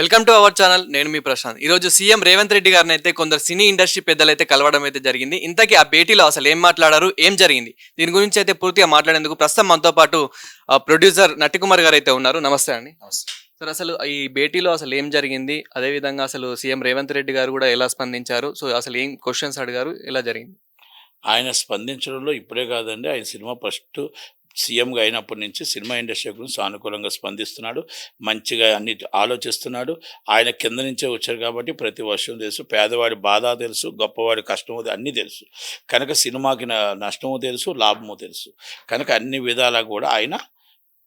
Welcome to our channel నేను మీ ప్రశాంత్. ఈ రోజు సీఎం రేవంత్ రెడ్డి గారిని అయితే కొందరు సినీ ఇండస్ట్రీ పెద్దలు అయితే కలవడం అయితే జరిగింది. ఇంతకీ ఆ భేటీలో అసలు ఏం మాట్లాడారు? ఏం జరిగింది? దీని గురించి అయితే పూర్తిగా మాట్లాడేందుకు ప్రస్తుతం మనతో పాటు ప్రొడ్యూసర్ నటికుమార్ గారు అయితే ఉన్నారు. నమస్తే అండి. సార్ అసలు ఈ భేటీలో అసలు ఏం జరిగింది? అదే విధంగా అసలు సీఎం రేవంత్ రెడ్డి గారు కూడా ఎలా స్పందించారు? సో అసలు ఏం క్వశ్చన్స్ అడిగారు? ఎలా జరిగింది? ఆయన స్పందించడంలో ఇప్పుడే కాదండి ఆయన సినిమా ఫస్ట్ సీఎంగా అయినప్పటి నుంచి సినిమా ఇండస్ట్రీ గురించి సానుకూలంగా స్పందిస్తున్నాడు మంచిగా అన్ని ఆలోచిస్తున్నాడు. ఆయన కింద నుంచే వచ్చారు కాబట్టి ప్రతి వర్షం తెలుసు పేదవాడి బాధ తెలుసు గొప్పవాడి కష్టము అన్నీ తెలుసు. కనుక సినిమాకి న- నష్టము తెలుసు లాభము తెలుసు. కనుక అన్ని విధాలా కూడా ఆయన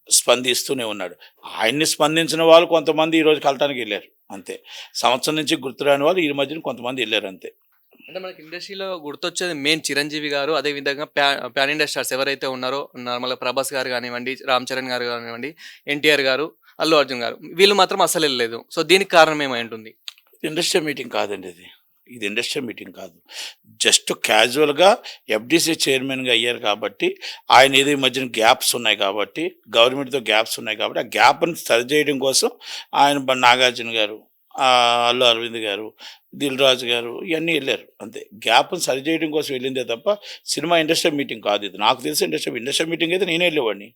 స్పందిస్తూనే ఉన్నాడు. ఆయన్ని స్పందించిన వాళ్ళు కొంతమంది ఈరోజు కలటానికి వెళ్ళారు అంతే. సంవత్సరం నుంచి గుర్తురాని వాళ్ళు ఈ మధ్యన కొంతమంది వెళ్ళారు అంతే. అంటే మనకి ఇండస్ట్రీలో గుర్తొచ్చేది మెయిన్ చిరంజీవి గారు అదే విధంగా ప్యాన్ ఇండియా స్టార్స్ ఎవరైతే ఉన్నారో నార్మల్గా ప్రభాస్ గారు కానివ్వండి రామ్ చరణ్ గారు కానివ్వండి ఎన్టీఆర్ గారు అల్లు అర్జున్ గారు వీళ్ళు మాత్రం అసలు వెళ్ళలేదు. సో దీనికి కారణం ఏమై ఉంటుంది ఇండస్ట్రీ మీటింగ్ కాదండి ఇది. ఇది ఇండస్ట్రీ మీటింగ్ కాదు. జస్ట్ క్యాజువల్గా ఎఫ్డీసీ చైర్మన్గా అయ్యారు కాబట్టి ఆయన ఏదో ఈ మధ్యన గ్యాప్స్ ఉన్నాయి కాబట్టి గవర్నమెంట్తో గ్యాప్స్ ఉన్నాయి కాబట్టి ఆ గ్యాప్ని సరిచేయడం కోసం ఆయన నాగార్జున గారు అల్లు అరవింద్ గారు దిల్ రాజు గారు ఇవన్నీ వెళ్ళారు. అంతే. గ్యాప్ని సరిచేయడం కోసం వెళ్ళిందే తప్ప సినిమా ఇండస్ట్రీ మీటింగ్ కాదు ఇది. నాకు తెలిసి ఇండస్ట్రీ ఇండస్ట్రీ మీటింగ్ అయితే నేనే వెళ్ళేవాడిని.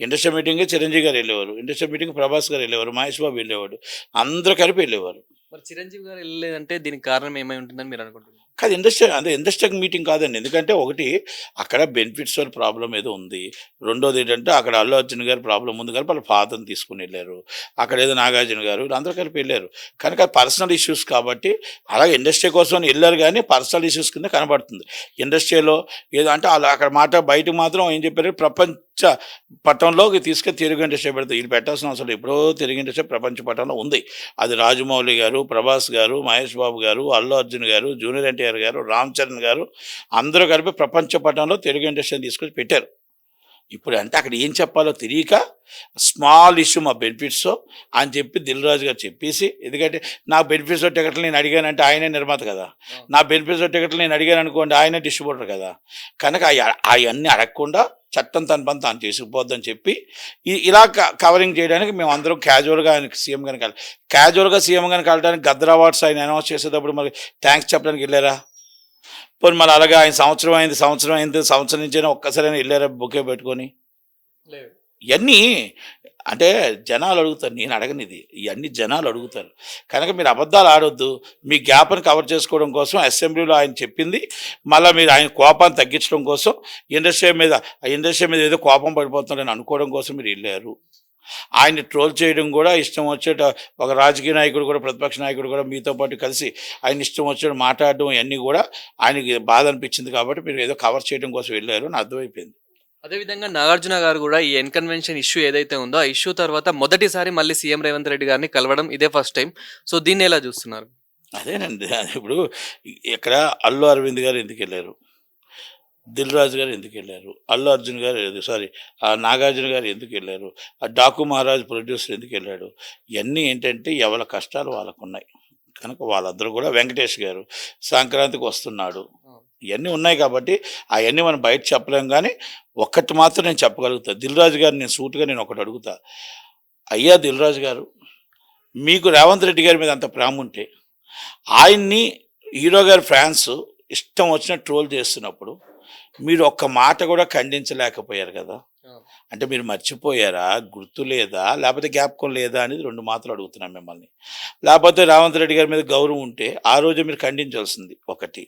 ఇండస్ట్రీ మీటింగ్ చిరంజీవి గారు వెళ్ళేవారు. ఇండస్ట్రీ మీటింగ్ ప్రభాస్ గారు వెళ్ళేవారు. మహేష్ బాబు వెళ్ళేవాడు. అందరూ కలిపి వెళ్ళేవారు. మరి చిరంజీవి గారు వెళ్ళలేదంటే దీనికి కారణం ఏమై ఉంటుందని మీరు అనుకుంటున్నారు? కాదు ఇండస్ట్రీ అదే ఇండస్ట్రీ మీటింగ్ కాదండి. ఎందుకంటే ఒకటి అక్కడ బెనిఫిట్స్ వాళ్ళ ప్రాబ్లం ఏదో ఉంది. రెండోది ఏంటంటే అక్కడ అల్లు అర్జున్ గారి ప్రాబ్లం ఉంది కానీ వాళ్ళ ఫాదర్ని తీసుకుని వెళ్ళారు. అక్కడ ఏదో నాగార్జున గారు వీళ్ళందరూ కలిపి వెళ్ళారు. కనుక పర్సనల్ ఇష్యూస్ కాబట్టి అలాగే ఇండస్ట్రీ కోసం వెళ్ళారు కానీ పర్సనల్ ఇష్యూస్ కింద కనబడుతుంది. ఇండస్ట్రీలో ఏదో అంటే అలా అక్కడ మాట బయటకు మాత్రం ఏం చెప్పారు? ప్రపంచ పట్టంలోకి తీసుకెళ్ళి తెలుగు ఇండస్ట్రీ పెడతారు. ఇది పెట్టాల్సిన అవసరం ఎప్పుడో తెలుగు ఇండస్ట్రీ ప్రపంచ పట్టంలో ఉంది. అది రాజమౌళి గారు ప్రభాస్ గారు మహేష్ బాబు గారు అల్లు అర్జున్ గారు జూనియర్ ఎన్టీఆర్ గారు రామ్ చరణ్ గారు అందరూ కలిపి ప్రపంచ పట్టంలో తెలుగు ఇండస్ట్రీని తీసుకొచ్చి పెట్టారు. ఇప్పుడు అంటే అక్కడ ఏం చెప్పాలో తెలియక స్మాల్ ఇష్యూ మా బెనిఫిట్స్ అని చెప్పి దిల్ రాజు గారు చెప్పేసి ఎందుకంటే నా బెనిఫిట్స్ టికెట్లు నేను అడిగానంటే ఆయనే నిర్మాత కదా. నా బెనిఫిట్స్ టికెట్లు నేను అడిగాను అనుకోండి ఆయనే డిస్ట్రిబ్యూటర్ కదా. కనుక అవన్నీ అడగకుండా చట్టం తన పని తాను చేసుకుపోద్దని చెప్పి ఇలా కవరింగ్ చేయడానికి మేము అందరం క్యాజువల్గా ఆయనకి సీఎం వెళ్ళాలి క్యాజువల్గా సీఎం గారికి వెళ్ళడానికి గద్దర్ అవార్డ్స్ ఆయన అనౌన్స్ చేసేటప్పుడు మరి థ్యాంక్స్ చెప్పడానికి వెళ్ళారా? పోనీ మళ్ళీ అలాగే ఆయన సంవత్సరం అయింది సంవత్సరం అయింది సంవత్సరం నుంచి ఒక్కసారి వెళ్ళారా బుకే పెట్టుకొని? ఇవన్నీ అంటే జనాలు అడుగుతారు నేను అడగనిది. ఇవన్నీ జనాలు అడుగుతారు. కనుక మీరు అబద్ధాలు ఆడొద్దు. మీ గ్యాప్ని కవర్ చేసుకోవడం కోసం అసెంబ్లీలో ఆయన చెప్పింది. మళ్ళీ మీరు ఆయన కోపాన్ని తగ్గించడం కోసం ఇండస్ట్రీ మీద ఆ ఇండస్ట్రీ మీద ఏదో కోపం పడిపోతున్నారని అనుకోవడం కోసం మీరు వెళ్ళారు. ఆయన్ని ట్రోల్ చేయడం కూడా ఇష్టం వచ్చేట ఒక రాజకీయ నాయకుడు కూడా ప్రతిపక్ష నాయకుడు కూడా మీతో పాటు కలిసి ఆయన ఇష్టం వచ్చేట మాట్లాడడం ఇవన్నీ కూడా ఆయనకి బాధ అనిపించింది కాబట్టి మీరు ఏదో కవర్ చేయడం కోసం వెళ్ళారు అని అర్థమైపోయింది. అదే విధంగా నాగార్జున గారు కూడా ఈ ఎన్కన్వెన్షన్ ఇష్యూ ఏదైతే ఉందో ఆ ఇష్యూ తర్వాత మొదటిసారి మళ్ళీ సీఎం రేవంత్ రెడ్డి గారిని కలవడం ఇదే ఫస్ట్ టైం. సో దీన్ని ఎలా చూస్తున్నారు? అదేనండి అది ఇప్పుడు ఇక్కడ అల్లు అరవింద్ గారు ఎందుకు వెళ్ళారు? దిల్ రాజు గారు ఎందుకు వెళ్ళారు? అల్లు అర్జున్ గారు సారీ ఆ నాగార్జున గారు ఎందుకు వెళ్ళారు? ఆ డాకు మహారాజ్ ప్రొడ్యూసర్ ఎందుకు వెళ్ళాడు? ఇవన్నీ ఏంటంటే ఎవరి కష్టాలు వాళ్ళకు ఉన్నాయి కనుక వాళ్ళందరూ కూడా వెంకటేష్ గారు సంక్రాంతికి వస్తున్నాడు. ఇవన్నీ ఉన్నాయి కాబట్టి అవన్నీ మనం బయట చెప్పలేం కానీ ఒక్కటి మాత్రం నేను చెప్పగలుగుతా. దిల్ రాజు గారు నేను సూటుగా నేను ఒకటి అడుగుతా. అయ్యా దిల్ రాజు గారు మీకు రేవంత్ రెడ్డి గారి మీద అంత ప్రేమ ఉంటే ఆయన్ని హీరో గారి ఫ్యాన్స్ ఇష్టం వచ్చిన ట్రోల్ చేస్తున్నప్పుడు మీరు ఒక్క మాట కూడా ఖండించలేకపోయారు కదా. అంటే మీరు మర్చిపోయారా? గుర్తు లేదా? లేకపోతే జ్ఞాపకం లేదా అనేది రెండు మాటలు అడుగుతున్నాను మిమ్మల్ని. లేకపోతే రేవంత్ రెడ్డి గారి మీద గౌరవం ఉంటే ఆ రోజు మీరు ఖండించాల్సింది ఒకటి.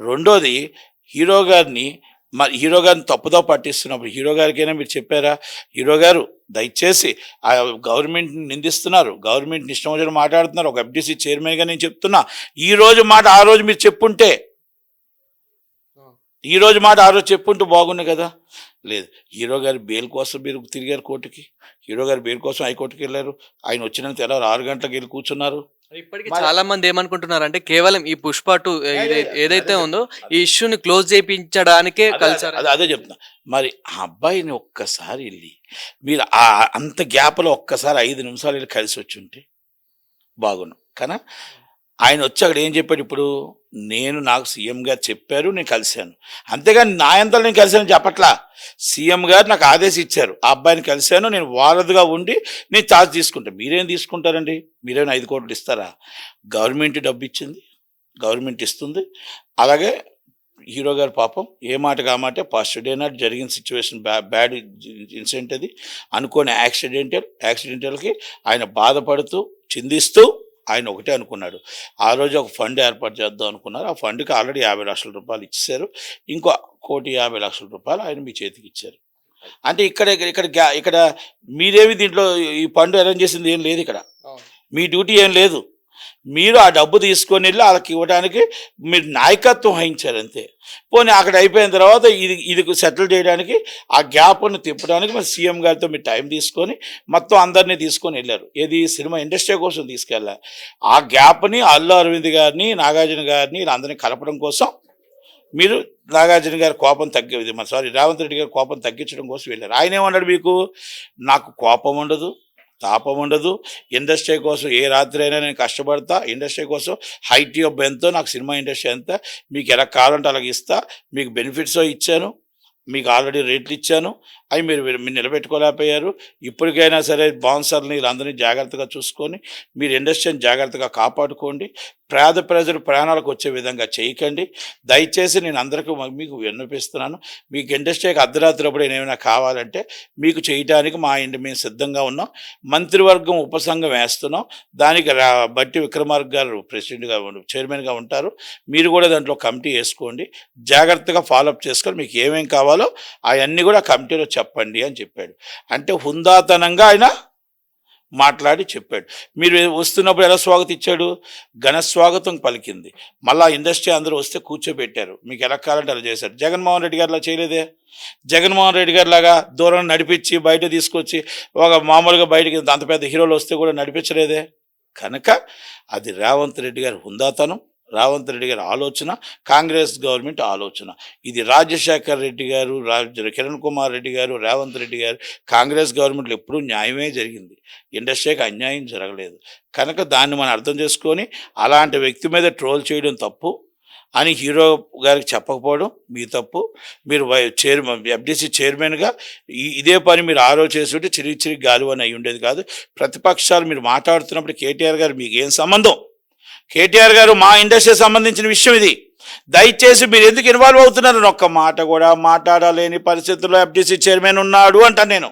రెండోది హీరో గారిని మరి హీరో గారిని తప్పుదో పట్టిస్తున్నప్పుడు హీరో గారికైనా మీరు చెప్పారా? హీరో గారు దయచేసి ఆ గవర్నమెంట్ నిందిస్తున్నారు. గవర్నమెంట్ ఇష్టం వచ్చిన మాట్లాడుతున్నారు. ఒక ఎఫ్డీసీ చైర్మన్గా నేను చెప్తున్నా. ఈ రోజు మాట ఆ రోజు మీరు చెప్పుంటే ఈ రోజు మాట ఆ రోజు చెప్పుంటే బాగుంది కదా? లేదు. హీరో గారి బెయిల్ కోసం మీరు తిరిగారు కోర్టుకి. హీరో గారి బెయిల్ కోసం హైకోర్టుకి వెళ్ళారు. ఆయన వచ్చిన తెల్లారు ఆరు గంటలకు వెళ్ళి కూర్చున్నారు. ఇప్పటికి చాలా మంది ఏమనుకుంటున్నారు అంటే కేవలం ఈ పుష్ప టూ ఏదైతే ఉందో ఈ ఇష్యూని క్లోజ్ చేయించడానికే కలిసారు. అదే అదే చెప్తున్నా. మరి ఆ అబ్బాయిని ఒక్కసారి వెళ్ళి మీరు ఆ అంత గ్యాప్లో ఒక్కసారి ఐదు నిమిషాలు వెళ్ళి కలిసి వచ్చి ఉంటే బాగున్నాం కానీ? ఆయన వచ్చి అక్కడ ఏం చెప్పాడు ఇప్పుడు? నేను నాకు సీఎం గారు చెప్పారు నేను కలిశాను. అంతేగాని నా ఎంతలో నేను కలిశాను చెప్పట్లా? సీఎం గారు నాకు ఆదేశం ఇచ్చారు. ఆ అబ్బాయిని కలిశాను నేను వారధిగా ఉండి నేను ఛార్జ్ తీసుకుంటాను మీరేం తీసుకుంటారండి? మీరేమైనా ఐదు కోట్లు ఇస్తారా? గవర్నమెంట్ డబ్బు ఇచ్చింది గవర్నమెంట్ ఇస్తుంది. అలాగే హీరో గారు పాపం ఏ మాట కామాటే ఫస్ట్ డే నాట్ జరిగిన సిచ్యువేషన్ బ్యా బ్యాడ్ ఇన్సిడెంట్ అది. అనుకోని యాక్సిడెంటల్ యాక్సిడెంటల్కి ఆయన బాధపడుతూ చిందిస్తూ ఆయన ఒకటే అనుకున్నాడు. ఆ రోజు ఒక ఫండ్ ఏర్పాటు చేద్దాం అనుకున్నారు. ఆ ఫండ్కి ఆల్రెడీ యాభై లక్షల రూపాయలు ఇచ్చారు ఇంకో కోటి యాభై లక్షల రూపాయలు ఆయన మీ చేతికి ఇచ్చారు. అంటే ఇక్కడ ఇక్కడ ఇక్కడ మీరేమి దీంట్లో ఈ ఫండ్ అరేంజ్ చేసింది ఏం లేదు ఇక్కడ. మీ డ్యూటీ ఏం లేదు. మీరు ఆ డబ్బు తీసుకొని వెళ్ళి వాళ్ళకి ఇవ్వడానికి మీరు నాయకత్వం వహించారు అంతే. పోనీ అక్కడ అయిపోయిన తర్వాత ఇది ఇది సెటిల్ చేయడానికి ఆ గ్యాప్ను తిప్పడానికి మరి సీఎం గారితో మీరు టైం తీసుకొని మొత్తం అందరినీ తీసుకొని వెళ్ళారు. ఏది సినిమా ఇండస్ట్రీ కోసం తీసుకెళ్ళారు ఆ గ్యాప్ని అల్లు అరవింద్ గారిని నాగార్జున గారిని వీళ్ళందరినీ కలపడం కోసం మీరు నాగార్జున గారి కోపం తగ్గేది మరి సారీ రేవంత్ రెడ్డి గారి కోపం తగ్గించడం కోసం వెళ్ళారు. ఆయన ఏమన్నాడు మీకు? నాకు కోపం ఉండదు. తాపం ఉండదు. ఇండస్ట్రీ కోసం ఏ రాత్రి అయినా నేను కష్టపడతా. ఇండస్ట్రీ కోసం హైటీ ఆఫ్ ఎంతో నాకు సినిమా ఇండస్ట్రీ ఎంత మీకు ఎలా కావాలంటే అలాగ ఇస్తా. మీకు బెనిఫిట్స్ ఇచ్చాను. మీకు ఆల్రెడీ రేట్లు ఇచ్చాను. అవి మీరు మీరు నిలబెట్టుకోలేకపోయారు. ఇప్పటికైనా సరే బాన్సర్ని వీళ్ళందరినీ జాగ్రత్తగా చూసుకొని మీరు ఇండస్ట్రీని జాగ్రత్తగా కాపాడుకోండి. పేద ప్రజలు ప్రాణాలకు వచ్చే విధంగా చేయకండి. దయచేసి నేను అందరికీ మీకు విన్నపిస్తున్నాను. మీకు ఇండస్ట్రీకి అర్ధరాత్రి అప్పుడు ఏమైనా కావాలంటే మీకు చేయడానికి మా ఇంటి మేము సిద్ధంగా ఉన్నాం. మంత్రివర్గం ఉపసంఘం వేస్తున్నాం. దానికి బట్టి విక్రమార్క గారు ప్రెసిడెంట్గా చైర్మన్గా ఉంటారు. మీరు కూడా దాంట్లో కమిటీ వేసుకోండి. జాగ్రత్తగా ఫాలోఅప్ చేసుకొని మీకు ఏమేం కావాలో అవన్నీ కూడా కమిటీలో చెప్పండి అని చెప్పాడు. అంటే హుందాతనంగా ఆయన మాట్లాడి చెప్పాడు. మీరు వస్తున్నప్పుడు ఎలా స్వాగతం ఇచ్చాడు? ఘన స్వాగతం పలికింది. మళ్ళా ఇండస్ట్రీ అందరూ వస్తే కూర్చోబెట్టారు. మీకు ఎలా కావాలంటే అలా చేశారు. జగన్మోహన్ రెడ్డి గారు అలా చేయలేదే? జగన్మోహన్ రెడ్డి గారు లాగా దూరం నడిపించి బయట తీసుకొచ్చి ఒక మామూలుగా బయటకి అంత పెద్ద హీరోలు వస్తే కూడా నడిపించలేదే? కనుక అది రేవంత్ రెడ్డి గారి హుందాతనం. రేవంత్ రెడ్డి గారి ఆలోచన కాంగ్రెస్ గవర్నమెంట్ ఆలోచన. ఇది రాజశేఖర్ రెడ్డి గారు రాజ కిరణ్ కుమార్ రెడ్డి గారు రేవంత్ రెడ్డి గారు కాంగ్రెస్ గవర్నమెంట్లో ఎప్పుడూ న్యాయమే జరిగింది. ఇండస్ట్రీకి అన్యాయం జరగలేదు. కనుక దాన్ని మనం అర్థం చేసుకొని అలాంటి వ్యక్తి మీద ట్రోల్ చేయడం తప్పు అని హీరో గారికి చెప్పకపోవడం మీ తప్పు. మీరు వై- చైర్మన్ ఎఫ్డీసీ చైర్మన్గా ఈ ఇదే పని మీరు ఆరో ఉంటే చిరిగి చిరిగి గాలి అని అయి ఉండేది కాదు. ప్రతిపక్షాలు మీరు మాట్లాడుతున్నప్పుడు కేటీఆర్ గారు మీకు ఏం సంబంధం? కేటీఆర్ గారు మా ఇండస్ట్రీకి సంబంధించిన విషయం ఇది. దయచేసి మీరు ఎందుకు ఇన్వాల్వ్ అవుతున్నారు? ఒక్క మాట కూడా మాట్లాడలేని పరిస్థితుల్లో ఎఫ్డీసీ చైర్మన్ ఉన్నాడు అంటాను నేను.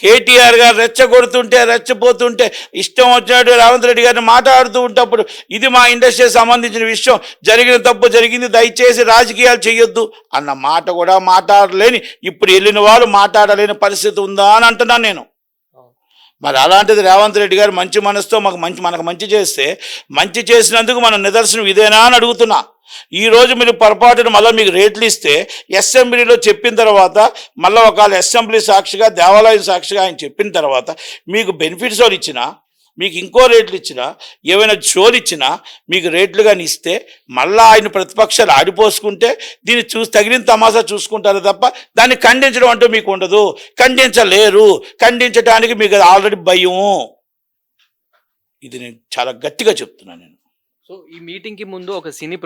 కేటీఆర్ గారు రెచ్చగొడుతుంటే రెచ్చపోతుంటే ఇష్టం వచ్చినట్టు రేవంత్ రెడ్డి గారిని మాట్లాడుతూ ఉంటప్పుడు ఇది మా ఇండస్ట్రీకి సంబంధించిన విషయం. జరిగిన తప్పు జరిగింది దయచేసి రాజకీయాలు చేయొద్దు అన్న మాట కూడా మాట్లాడలేని ఇప్పుడు వెళ్ళిన వాళ్ళు మాట్లాడలేని పరిస్థితి ఉందా అని అంటున్నాను నేను. మరి అలాంటిది రేవంత్ రెడ్డి గారు మంచి మనసుతో మాకు మంచి మనకు మంచి చేస్తే మంచి చేసినందుకు మన నిదర్శనం ఇదేనా అని అడుగుతున్నా. ఈరోజు మీరు పొరపాటున మళ్ళీ మీకు రేట్లు ఇస్తే అసెంబ్లీలో చెప్పిన తర్వాత మళ్ళీ ఒకవేళ అసెంబ్లీ సాక్షిగా దేవాలయం సాక్షిగా ఆయన చెప్పిన తర్వాత మీకు బెనిఫిట్స్ వాళ్ళు ఇచ్చినా మీకు ఇంకో రేట్లు ఇచ్చినా ఏమైనా షోలు ఇచ్చినా మీకు రేట్లు కానీ ఇస్తే మళ్ళీ ఆయన ప్రతిపక్షాలు ఆడిపోసుకుంటే దీన్ని చూసి తగిన తమాషా చూసుకుంటారు తప్ప దాన్ని ఖండించడం అంటూ మీకు ఉండదు. ఖండించలేరు. ఖండించడానికి మీకు ఆల్రెడీ భయం. ఇది నేను చాలా గట్టిగా చెప్తున్నాను నేను. సో ఈ మీటింగ్కి ముందు ఒక సినీ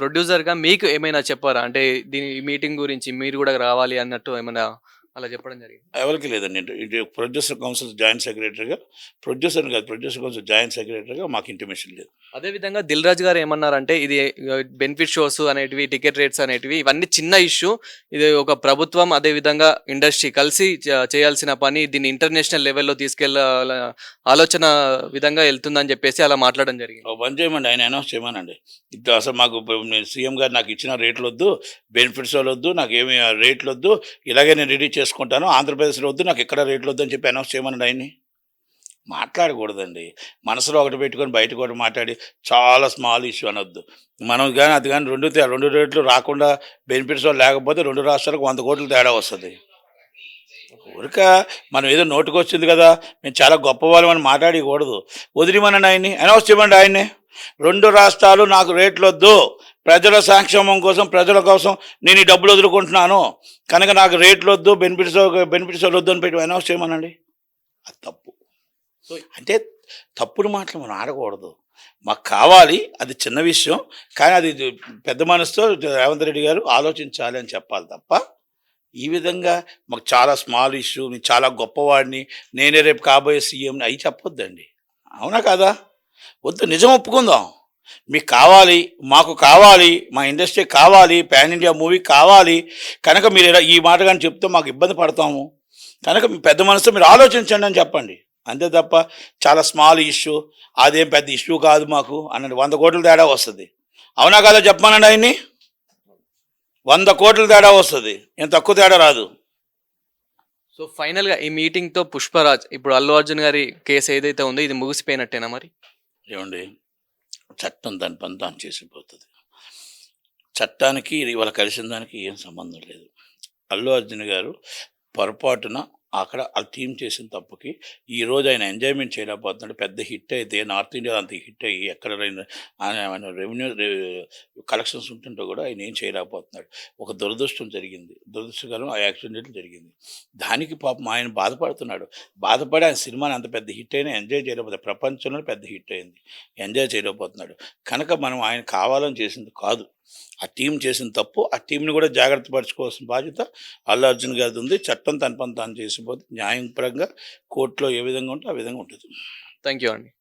ప్రొడ్యూసర్గా మీకు ఏమైనా చెప్పారా? అంటే దీని ఈ మీటింగ్ గురించి మీరు కూడా రావాలి అన్నట్టు ఏమైనా అలా చెప్పడం జరిగింది. ఎవరికి లేదండి. ఇది ప్రొడ్యూసర్ కౌన్సిల్ జాయింట్ సెక్రటరీగా ప్రొడ్యూసర్ కాదు ప్రొడ్యూసర్ కౌన్సిల్ జాయింట్ సెక్రటరీగా మాకు ఇంటిమేషన్ లేదు. అదే విధంగా దిల్ రాజు గారు ఏమన్నారంటే ఇది బెనిఫిట్ షోస్ అనేటివి టికెట్ రేట్స్ అనేటివి ఇవన్నీ చిన్న ఇష్యూ. ఇది ఒక ప్రభుత్వం అదే విధంగా ఇండస్ట్రీ కలిసి చేయాల్సిన పని దీన్ని ఇంటర్నేషనల్ లెవెల్లో తీసుకెళ్ళ ఆలోచన విధంగా వెళ్తుందని చెప్పేసి అలా మాట్లాడడం జరిగింది. పని చేయమండి. ఆయన అనౌన్స్ చేయమనండి. ఇప్పుడు అసలు మాకు సీఎం గారు నాకు ఇచ్చిన రేట్లు వద్దు బెనిఫిట్స్ వద్దు నాకు ఏమి రేట్లు వద్దు ఇలాగే నేను రెడీ చేసుకుంటాను. ఆంధ్రప్రదేశ్లో వద్దు నాకు ఎక్కడ రేట్లు వద్దని చెప్పి అనౌన్స్ చేయమనండి ఆయన్ని. మాట్లాడకూడదండి. మనసులో ఒకటి పెట్టుకొని బయటకు ఒకటి మాట్లాడి చాలా స్మాల్ ఇష్యూ అనొద్దు. మనం కానీ అది కానీ రెండు రెండు రేట్లు రాకుండా బెనిఫిట్స్ వాళ్ళు లేకపోతే రెండు రాష్ట్రాలకు వంద కోట్లు తేడా వస్తుంది. ఊరిక మనం ఏదో నోటుకు వచ్చింది కదా మేము చాలా గొప్పవాళ్ళం అని మాట్లాడకూడదు. వదిలిమనండి ఆయన్ని. అనౌన్స్ చేయమండి ఆయన్ని. రెండు రాష్ట్రాలు నాకు రేట్లు వద్దు. ప్రజల సంక్షేమం కోసం ప్రజల కోసం నేను ఈ డబ్బులు వదులుకుంటున్నాను. కనుక నాకు రేట్లు వద్దు బెనిఫిట్స్ బెనిఫిట్స్ వద్దు అని పెట్టి అనౌన్స్ చేయమనండి. అది తప్పు. సో అంటే తప్పుడు మాటలు మనం ఆడకూడదు. మాకు కావాలి అది చిన్న విషయం. కానీ అది పెద్ద మనసుతో రేవంత్ రెడ్డి గారు ఆలోచించాలి అని చెప్పాలి తప్ప ఈ విధంగా మాకు చాలా స్మాల్ ఇష్యూ నేను చాలా గొప్పవాడిని నేనే రేపు కాబోయే సీఎంని అవి చెప్పొద్దండి. అవునా కదా? వద్దు నిజం ఒప్పుకుందాం. మీకు కావాలి మాకు కావాలి మా ఇండస్ట్రీ కావాలి పాన్ ఇండియా మూవీ కావాలి. కనుక మీరు ఈ మాట కానీ చెప్తే మాకు ఇబ్బంది పడతాము. కనుక మీ పెద్ద మనసుతో మీరు ఆలోచించండి అని చెప్పండి. అంతే తప్ప చాలా స్మాల్ ఇష్యూ అదేం పెద్ద ఇష్యూ కాదు మాకు. అన్నది వంద కోట్ల తేడా వస్తుంది. అవునా కదా చెప్పమనండి ఆయన్ని? వంద కోట్ల తేడా వస్తుంది. ఏం తక్కువ తేడా రాదు. సో ఫైనల్గా ఈ మీటింగ్తో పుష్పరాజ్ ఇప్పుడు అల్లు అర్జున్ గారి కేసు ఏదైతే ఉందో ఇది ముగిసిపోయినట్టేనా మరి? ఏమండి? చట్టం దాని పని చేసిపోతుంది. చట్టానికి ఇవాళ కలిసిన దానికి ఏం సంబంధం లేదు. అల్లు అర్జున్ గారు పొరపాటున అక్కడ ఆ టీం చేసిన తప్పుకి ఈ రోజు ఆయన ఎంజాయ్మెంట్ చేయలేకపోతున్నాడు. పెద్ద హిట్ అయితే నార్త్ ఇండియా అంత హిట్ అయ్యి ఎక్కడ ఆయన రెవెన్యూ కలెక్షన్స్ ఉంటుంటే కూడా ఆయన ఏం చేయలేకపోతున్నాడు. ఒక దురదృష్టం జరిగింది. దురదృష్టకరం ఆ యాక్సిడెంట్ జరిగింది. దానికి పాపం ఆయన బాధపడుతున్నాడు. బాధపడి ఆయన సినిమాని అంత పెద్ద హిట్ అయినా ఎంజాయ్ చేయలేకపోతే ప్రపంచంలో పెద్ద హిట్ అయింది. ఎంజాయ్ చేయలేకపోతున్నాడు. కనుక మనం ఆయన కావాలని చేసింది కాదు. ఆ టీం చేసిన తప్పు ఆ టీంని కూడా జాగ్రత్త పరచుకోవాల్సిన బాధ్యత అల్లు అర్జున్ గారిది ఉంది. చట్టం తన పని తాను చేసిపోతే న్యాయపరంగా కోర్టులో ఏ విధంగా ఉంటే ఆ విధంగా ఉంటుంది. థ్యాంక్ యూ అండి.